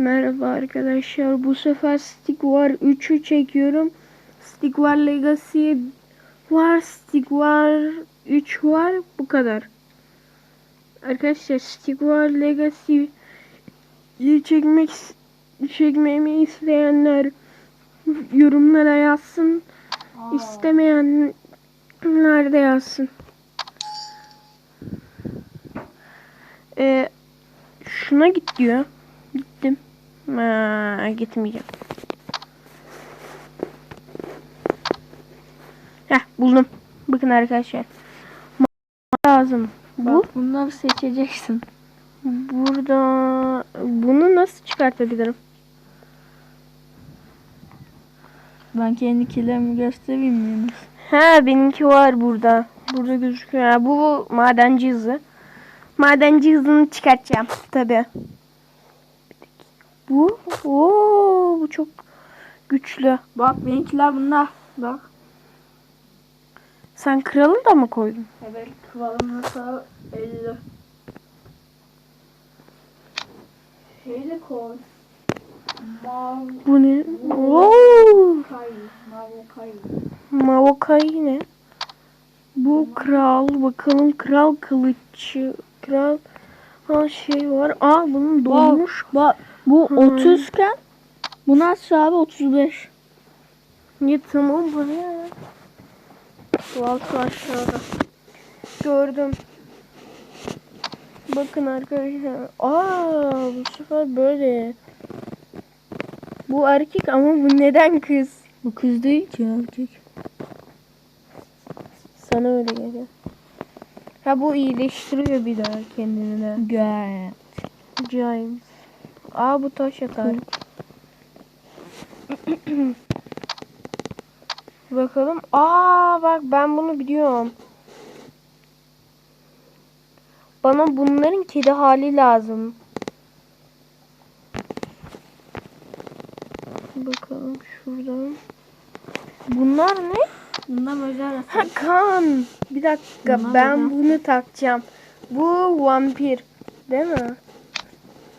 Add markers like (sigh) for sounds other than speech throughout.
Merhaba arkadaşlar. Bu sefer Stick War 3'ü çekiyorum. Stick War Legacy var. Stick War 3 var. Bu kadar. Arkadaşlar Stick War Legacy'yi çekmek çekmemi isteyenler yorumlara yazsın. İstemeyenler de yazsın. Ee, şuna git diyor. Aa, gitmeyeceğim. Heh buldum. Bakın arkadaşlar. Lazım. Bu Bak bunları seçeceksin. burada bunu nasıl çıkartabilirim? Ben kendi kilerimi göstereyim mi Yunus? Ha benimki var burada. Burada gözüküyor. Ha, bu madenci hızı. Madenci hızını çıkartacağım tabi. Bu oo, bu çok güçlü. Bak benimkiler bunlar. Bak. Sen kralı da mı koydun? Evet kıvalım mesela 50. Şeyle koy. Mavi Bu ne? Oo, kay. Maokai ne? Bu kral. Bakalım kral kılıçı. Kral ha şey var. Aa bunun dolmuş. Bak bu Hı. 30 iken bu nasıl abi 35. Ya tamam bana ya. Su altı aşağıda. Gördüm. Bakın arkadaşlar. Aa bu sefer böyle. Bu erkek ama bu neden kız? Bu kız değil ki erkek. Sana öyle geliyor. Ha bu iyileştiriyor bir daha kendini de. Gel. James. Aa bu taş atar. (laughs) Bakalım. Aa bak ben bunu biliyorum. Bana bunların kedi hali lazım. Bakalım şuradan. Bunlar ne? Bundan özel Ha kan. Bir dakika Bunlar ben neden? bunu takacağım. Bu vampir. Değil mi?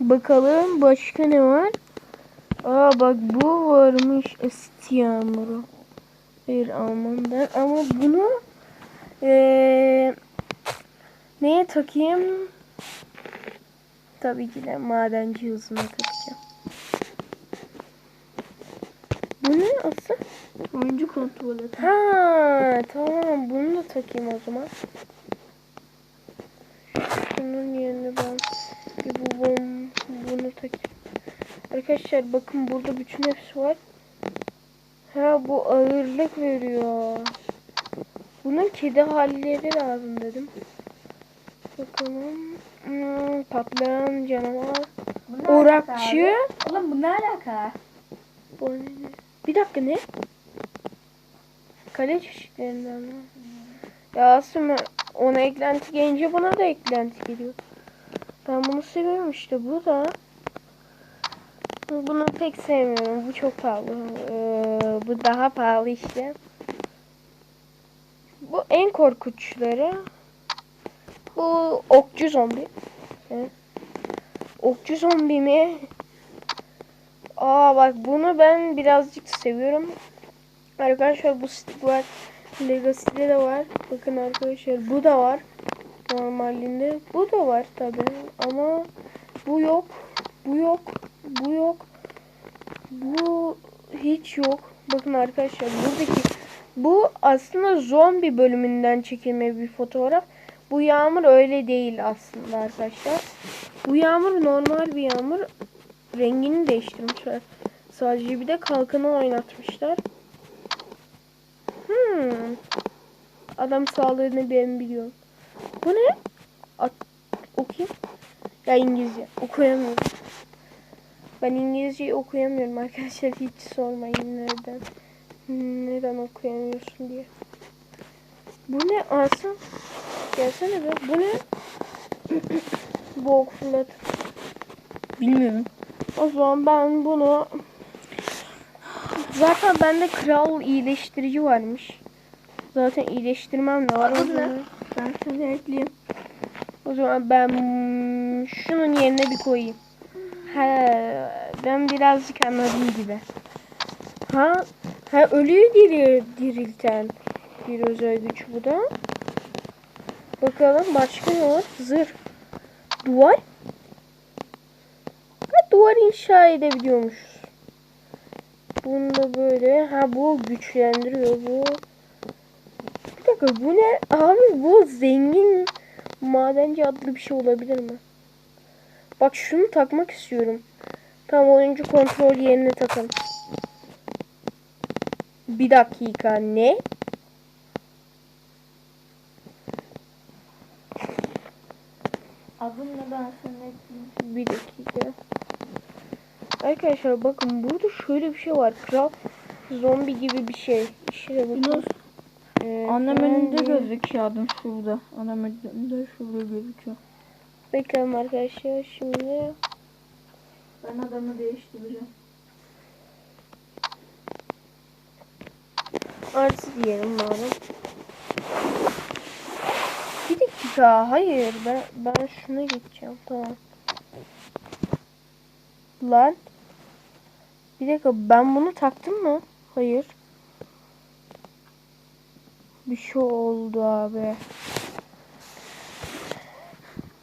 Bakalım başka ne var? Aa bak bu varmış. Eski yağmuru. Almam ben. Ama bunu eee neye takayım? Tabii ki de madenci hızına takacağım. Bu ne asıl? Oyuncu et. Ha tamam bunu da takayım o zaman. Şunun yerine ben bir bu bom bunu takayım. Arkadaşlar bakın burada bütün hepsi var. Ha bu ağırlık veriyor. Bunun kedi halleri lazım dedim. Bakalım. Hmm, patlayan canavar. Orakçı. Oğlum bu ne alaka? Bu ne? Bir dakika ne? Kale çeşitlerinden mi? Ya aslında ona eklenti gelince bana da eklenti geliyor. Ben bunu seviyorum işte. Bu da bunu pek sevmiyorum. Bu çok pahalı. Ee, bu daha pahalı işte. Bu en korkunçları. Bu okçu zombi. Evet. Okçu zombi mi? Aa bak bunu ben birazcık seviyorum. Arkadaşlar bu stick var. Legacy'de de var. Bakın arkadaşlar bu da var. Normalinde. Bu da var tabi. Ama bu yok. Bu yok. Bu yok. Bu hiç yok. Bakın arkadaşlar buradaki bu aslında zombi bölümünden çekilme bir fotoğraf. Bu yağmur öyle değil aslında arkadaşlar. Bu yağmur normal bir yağmur. Rengini değiştirmişler. Sadece bir de kalkanı oynatmışlar. Hmm. Adam sağlığını ben biliyorum. Bu ne? At, okuyayım. Ya İngilizce. Okuyamıyorum. Ben İngilizceyi okuyamıyorum arkadaşlar. Hiç sormayın neden. Neden okuyamıyorsun diye. Bu ne Asım? Gelsene be. Bu ne? (clears throat) Bu ok fırlat. Bilmiyorum. O zaman ben bunu zaten bende kral iyileştirici varmış. Zaten iyileştirmem de var. O zaman, Ben seni ekleyeyim. o zaman ben şunun yerine bir koyayım. He, ben birazcık anladım gibi. Ha, ha ölüyü diri, dirilten bir özel güç bu da. Bakalım başka ne var? Zırh. Duvar. Ha, duvar inşa edebiliyormuşuz. Bunu da böyle. Ha bu güçlendiriyor bu. Bir dakika bu ne? Abi bu zengin madenci adlı bir şey olabilir mi? Bak şunu takmak istiyorum. Tam oyuncu kontrol yerine takalım. Bir dakika ne? Adın ne ben sana. Bir dakika. Arkadaşlar bakın burada şöyle bir şey var. Kral zombi gibi bir şey. İşte bakın. Ee, ben önünde gözüküyor adım şurada. Annem önünde şurada gözüküyor. Bakalım arkadaşlar şimdi. Ben adamı değiştireceğim. Artı diyelim madem. Bir dakika hayır ben ben şuna gideceğim tamam. Lan. Bir dakika ben bunu taktım mı? Hayır. Bir şey oldu abi.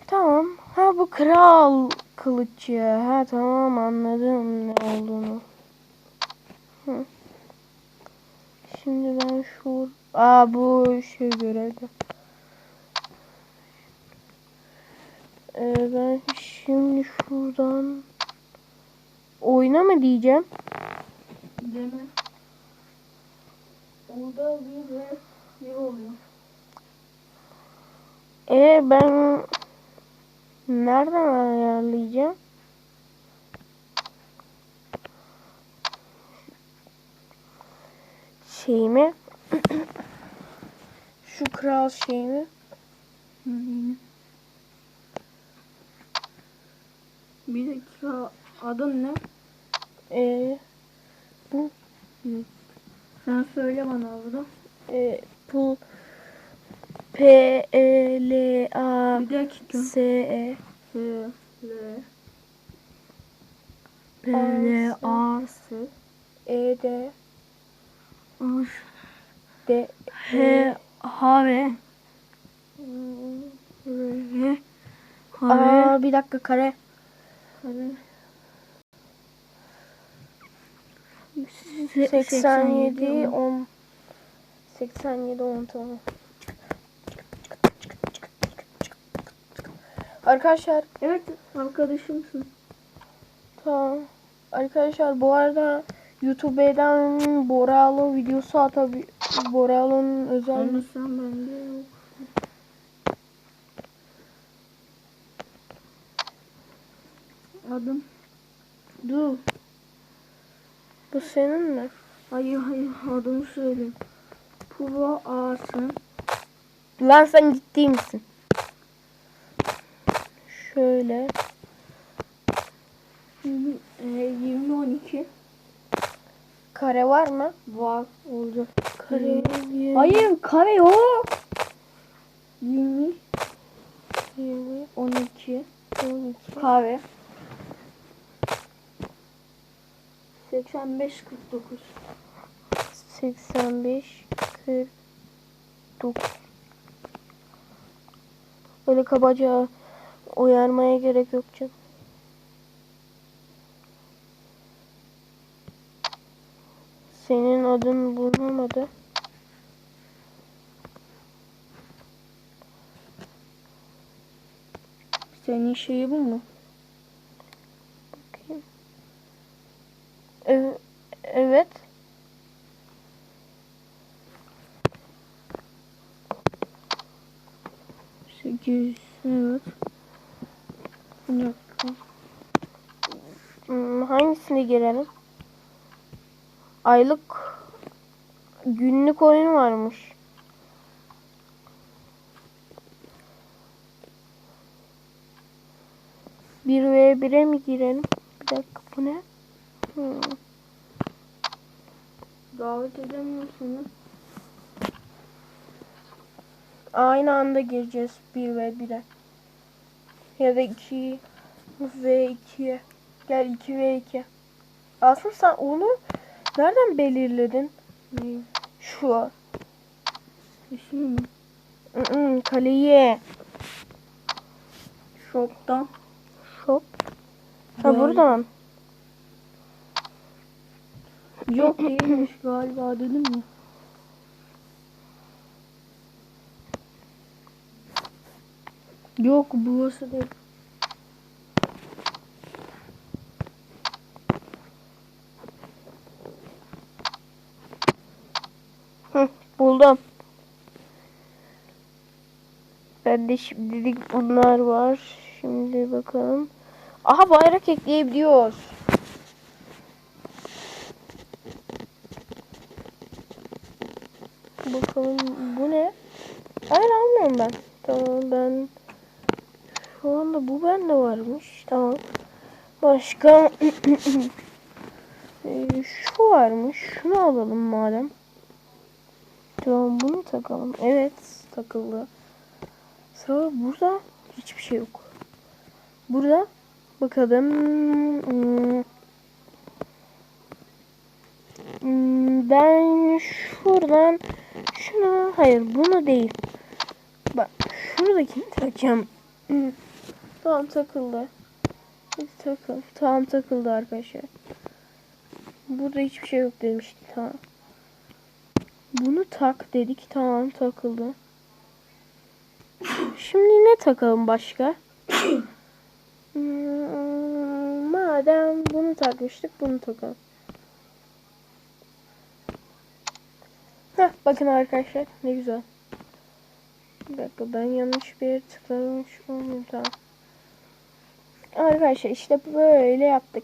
Tamam. Ha bu kral kılıcı. Ha tamam anladım ne olduğunu. Hı. Şimdi ben şu... Aa bu şey görevde. Ee, ben şimdi şuradan oyna mı diyeceğim? Mi? Orada bir de bir oluyor. E ben nereden ayarlayacağım? Şeyimi (clears throat) şu kral şeyimi. Bir dakika adın ne? E, bu Sen söyle bana burada. e, bu P E L A. S E. F, L, P L A S, E D. D H, H, V, R, H, V, bir dakika kare. kare. 87 10 87 10 tamam. Arkadaşlar Evet arkadaşımsın. tamam. Arkadaşlar bu arada YouTube'dan Boralı videosu atabi Boralı'nın özel Onu sen bende yok. Adım. Dur. Bu senin mi? Hayır hayır adımı söyleyeyim. Puro Asın. Lan sen ciddi misin? Şöyle 20, e, 20 12 kare var mı? var oldu. Kare bir- Hayır kare yok. 20 20 12 12 kare. 85 49. 85 49 Öyle kabaca uyarmaya gerek yok canım. Senin adın bulunamadı. Senin şeyi bu mu? Evet. evet. Sekiz. Evet. Hmm, hangisine girelim? Aylık günlük oyun varmış. Bir ve bire mi girelim? Bir dakika bu ne? Hmm. Davet edemiyorum seni. Aynı anda gireceğiz bir ve bire. Ya da iki ve ikiye. Gel 2 ve 2. Aslında sen onu nereden belirledin? Neyi? Şu. İsmi mi? ı kaleyi. Shop'tan. Shop. Ha Böyle. buradan. Yok değilmiş galiba dedim mi? Yok burası değil. Hı, buldum. Ben de şimdilik bunlar var. Şimdi bakalım. Aha bayrak ekleyebiliyoruz. Bakalım bu ne? Hayır almıyorum ben. Tamam ben şu anda bu bende varmış. Tamam. Başka (clears throat) Ee, şu varmış. Şunu alalım madem. Tamam bunu takalım. Evet takıldı. Sonra burada hiçbir şey yok. Burada bakalım. Hmm. Hmm, Ben şuradan şunu hayır bunu değil. Bak şuradakini takacağım. Tamam takıldı. Takıl. Tamam takıldı arkadaşlar. Burada hiçbir şey yok demişti. Tamam. Bunu tak dedik. Tamam takıldı. Şimdi ne takalım başka? (coughs) Hmm, Madem bunu takmıştık bunu takalım. Heh, bakın arkadaşlar ne güzel. Bir dakika ben yanlış bir yere tıklamış olmayayım tamam. Arkadaşlar işte böyle yaptık.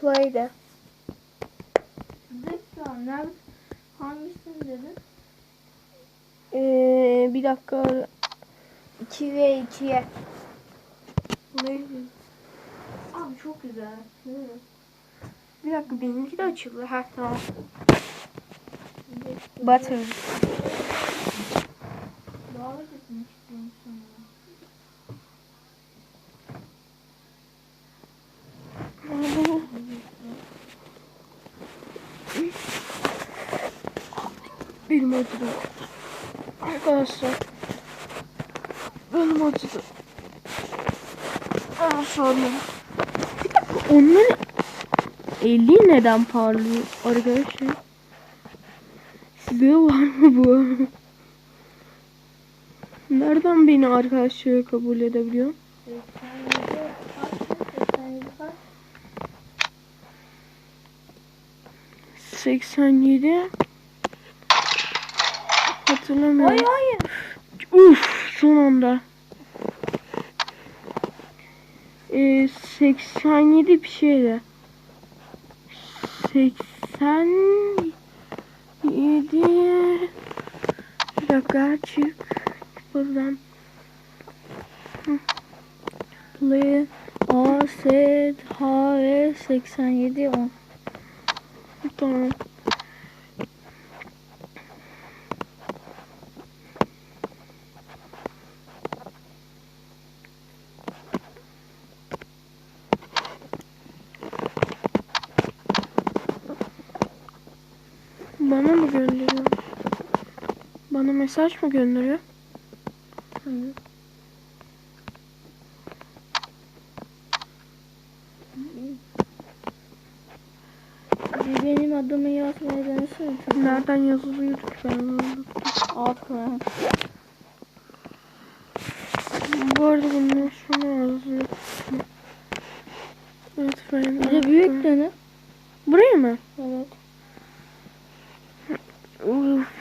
Play'de. Nerede? Hangisini dedin? Ee, bir dakika. 2 ve 2'ye. Neydi? Abi çok güzel. Bir dakika benimki de açıldı. Ha tamam. Butter. Benim acıdı. Arkadaşlar. Benim acıdı. Ah sonra. Bir dakika onların eli neden parlıyor arkadaşlar? Size var mı bu? Nereden beni arkadaşlığa kabul edebiliyor? 87 Hatırlamıyorum. Hayır hayır. Uf son anda. Ee, 87 bir şeydi. 87 Bir dakika çık buradan. Play A, S, H, E, 87, 10. Tamam. Bana mı gönderiyor? Bana mesaj mı gönderiyor? Bir benim adımı yazmaya denesene. Nereden yazılıyordu ki ben anlamadım. Alt kıran. Bu arada bundan sonra yazıyor. Evet ben. De büyük dene. Buraya mı? Evet. Uf.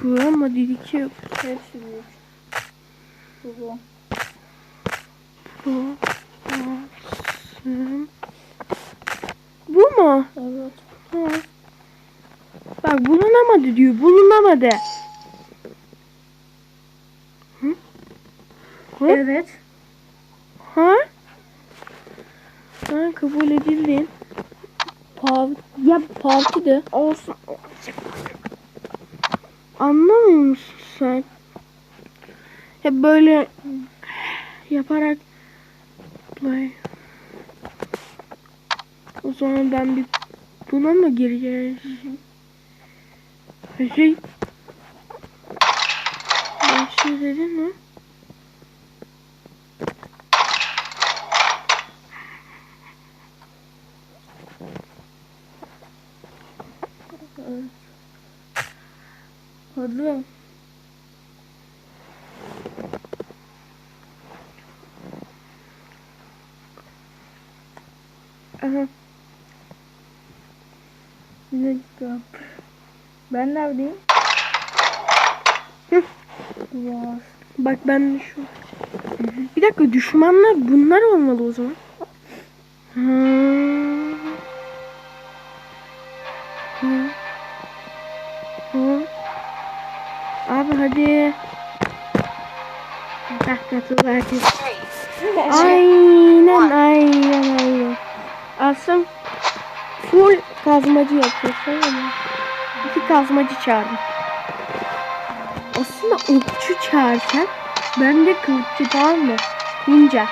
Kokuyor ama diliki yok. Hepsi büyük. Bu bu. Bu. Asım. Bu mu? Evet. Ha. Bak bulunamadı diyor. Bulunamadı. Hı? Hı? Evet. Ha? Ha kabul edildin. Pav ya parti de. Olsun. Anlamıyor musun sen? Hep böyle yaparak play. O zaman ben bir buna mı gireceğiz? Şey. Ben şey dedim mi? Hadi. Aha. Bir dakika. Ben neredeyim? Var. (laughs) Bak ben şu. Bir dakika düşmanlar bunlar olmalı o zaman. Ha. Hadi. Katıl herkes. Aynen aynen aynen. Asım full kazmacı yapıyorsun ama iki kazmacı çağırdım. Aslında okçu çağırsan ben de kılıççı tamam mı? Ninja.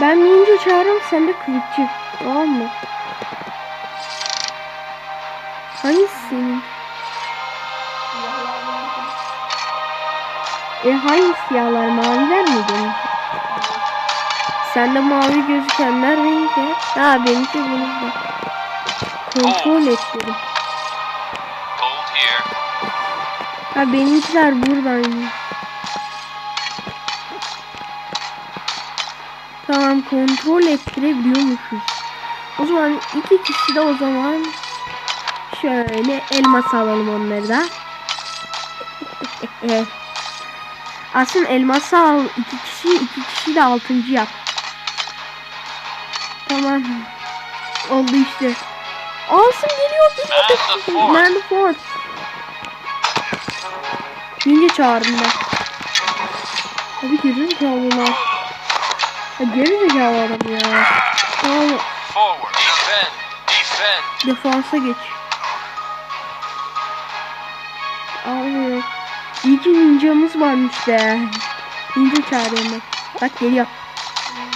Ben ninja çağırırım sen de kılıççı tamam mı? Hangisi senin? E hangi siyahlar maviler mi benim? Sende mavi gözükenler benimki. Ha benimki benimki. Kontrol et dedim. Hold here. Ha benimkiler buradaymış. Tamam kontrol ettirebiliyormuşuz. O zaman iki kişi de o zaman şöyle elmas alalım onları da. (laughs) Aslında elması al iki kişi iki kişi de altıncı yap. Tamam. Oldu işte. Asım geliyor geliyor. Man the fort. Ninja çağırdım ben. Abi geri zekalı lan. Ya geri zekalı adam ya. Tamam defansa geç. Abi iyi ki ninjamız varmış be. Ninja çağırıyorum. Bak geliyor.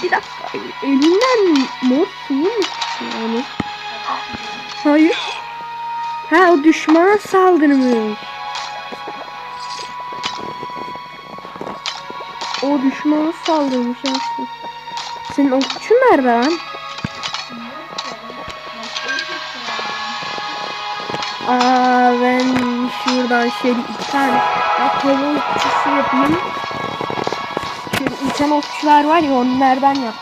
Bir dakika elinden mor suyu mu onu? Hayır. Ha o düşmana saldırmış. O düşmana saldırmış aslında. Senin okçun nerede lan? Aa ben şuradan şöyle iki tane akıllı okçusu yapayım. Şöyle uçan okçular var ya onlardan yap.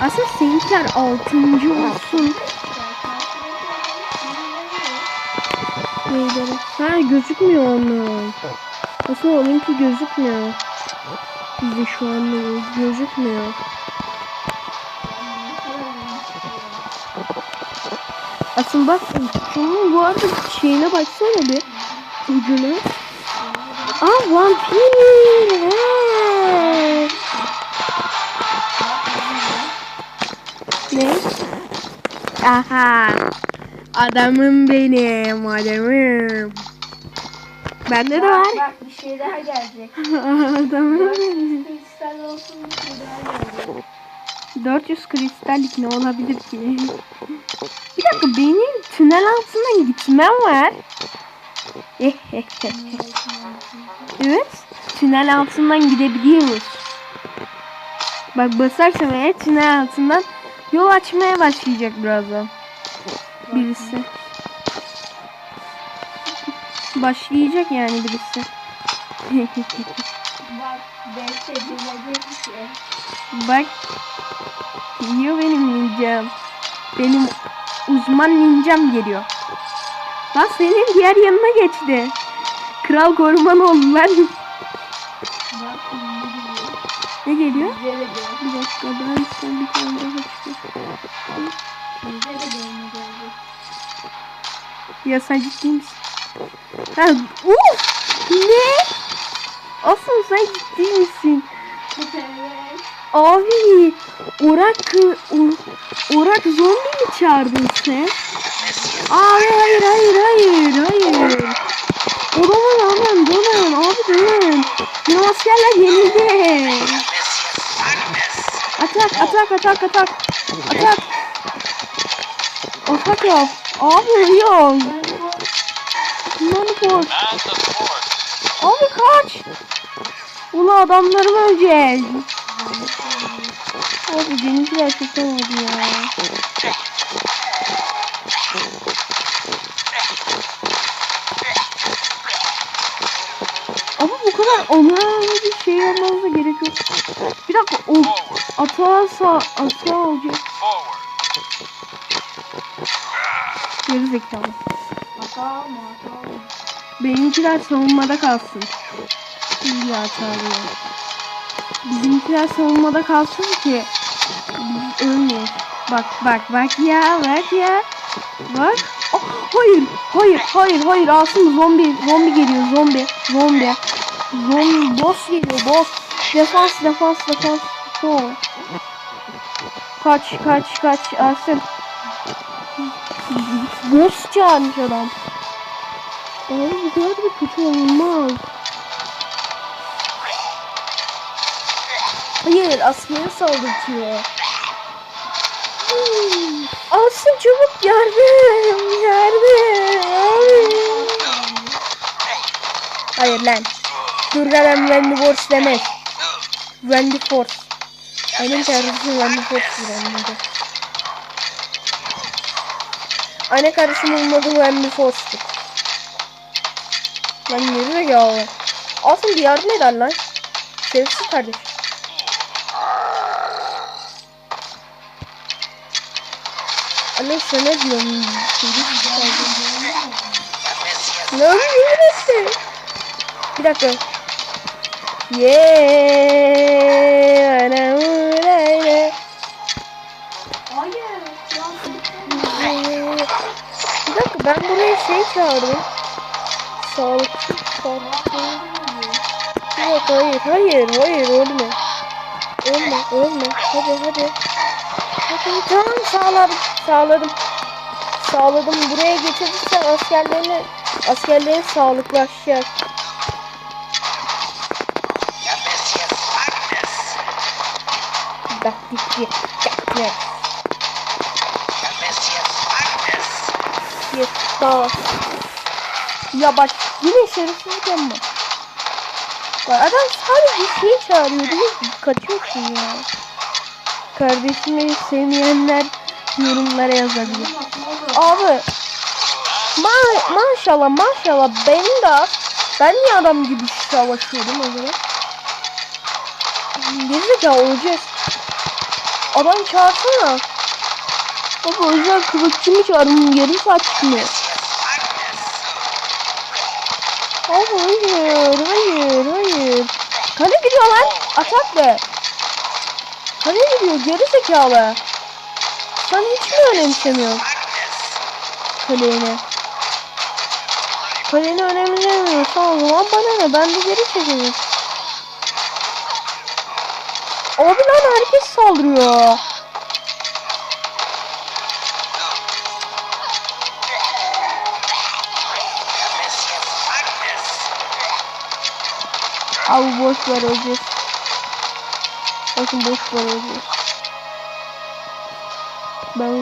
Aslında seninkiler altıncı olsun. Neyleri? Ha gözükmüyor onun. Aslında onunki gözükmüyor. Bizde şu anda gözükmüyor. Aslında bak şunun bu arada şeyine baksana bir ucuna. Aa vampir. He. Ne? Aha. Adamım benim adamım. Bende de var. Bak bir şey daha gelecek. (laughs) adamım benim. Kristal olsun bir şey daha gelecek. 400 kristallik ne olabilir ki? Bir dakika benim tünel altından gitmem var. (laughs) evet. Tünel altından gidebiliyoruz. Bak basarsam eğer tünel altından yol açmaya başlayacak birazdan. Birisi. Başlayacak yani birisi. (laughs) Bak. Geliyor benim ninjam. Benim uzman ninjam geliyor. Lan senin diğer yanına geçti. Kral koruman oldu lan. Bak ne geliyor. Bir dakika ben sen bir tane daha çıkıyor. Ya sen ciddi misin? Ha, uf! Ne? Asıl sen ciddi misin? Abi Orak or, Orak zombi mi çağırdın sen? Abi hayır hayır hayır hayır. Olamaz aman dönün abi dönün. Bizim askerler yenildi. Atak atak atak atak. Atak. Atak yap. Abi yok. Bunları koş. Abi kaç. Ula adamları mı öleceğiz? Abi denizler kötü oldu ya. Onarlı bir şey yapmanıza gerek yok. Bir dakika o atağa sağ atağa olacak. Geri zekalı. Hata mı? Hata mı? Benimkiler savunmada kalsın. İyi çağırıyor. Bizimkiler savunmada kalsın ki biz ölmeyiz. Bak bak bak ya bak ya. Bak. Oh, hayır hayır hayır hayır Asım zombi zombi geliyor zombi zombi. Zombi boss geliyor boss. Defans defans defans. Oh. Kaç kaç kaç Asım. Boss çağırmış adam. Abi bu kadar da kötü olmaz. Hayır askeri saldırtıyor. Hmm. Asım çabuk yardım yardım. Hayır lan. Dur lan Wendy Force demez. Wendy Force. Benim teröristim Wendy Force'dur anladı. Anne kardeşim olmadı Wendy Force'dur. Lan yürü ya. Asım bir yardım eder lan. Şerefsiz kardeş. Anne diyorum. Şerefsiz kardeş. Ne yapıyorsun? Bir dakika. Yeah. Bir dakika ben buraya şey çağırdım. Sağlıkçı sağlıkçı. Yok hayır hayır hayır ölme. Ölme ölme. Hadi hadi. Hadi tamam sağladım sağladım. Sağladım. Buraya getirirsen askerlerini askerlerin sağlıklaşacak. Gitti. Gitti. Yes, daha. Ya bak yine şerefsizlik yapma. Bak adam sadece şey çağırıyor değil mi? Kaçıyorsun ya. Kardeşimi sevmeyenler yorumlara yazabilir. Abi ma maşallah maşallah benim de ben niye adam gibi savaşıyordum o zaman? Gerizekalı olacağız. Adam çağırsana. Baba özel kılıççımı çağırın yarım saat çıkmıyor. Hayır hayır hayır. Kale gidiyor lan. Atak be. Kale gidiyor geri zekalı. Sen hiç mi önemsemiyorsun? Kaleni. Kaleni önemsemiyorsan o zaman bana ne ben de geri çekeyim. Abi lan herkes saldırıyor. Abi boş ver öleceğiz. Bakın boş ver öleceğiz. Ben